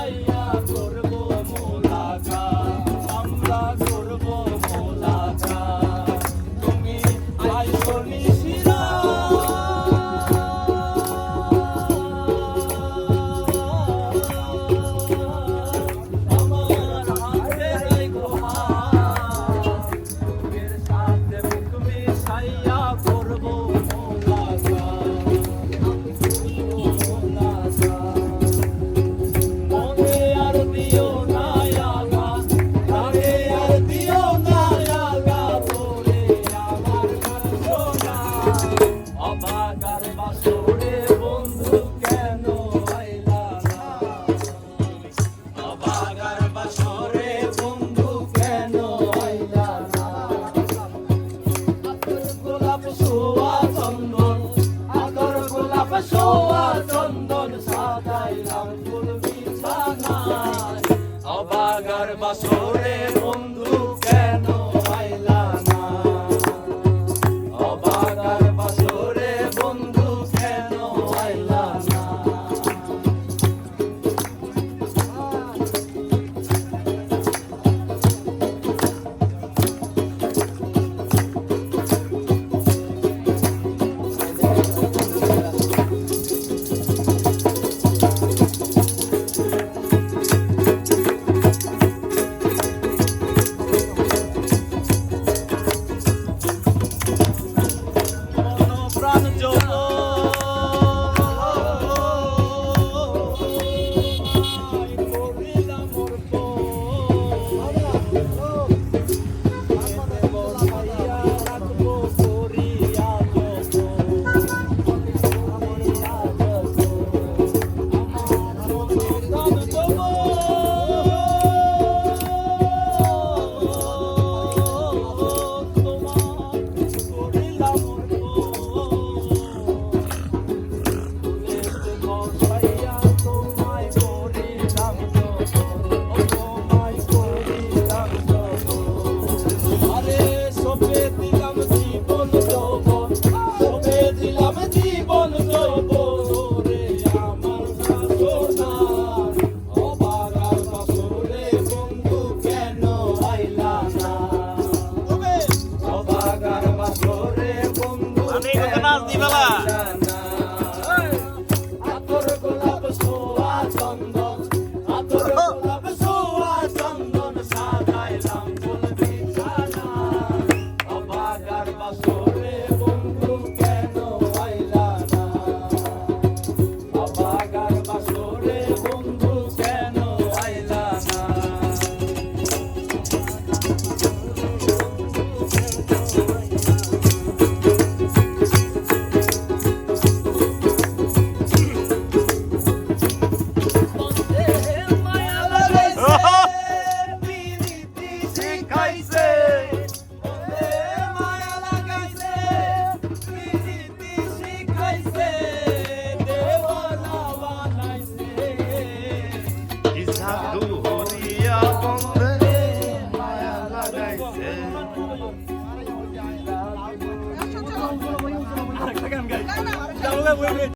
Bye. সোয়া চন্দন সাজাইলাম ফুল বিছানায়। অবাগার বাসরে বন্ধু নাচ দিবেলা I'm going to go. I'm go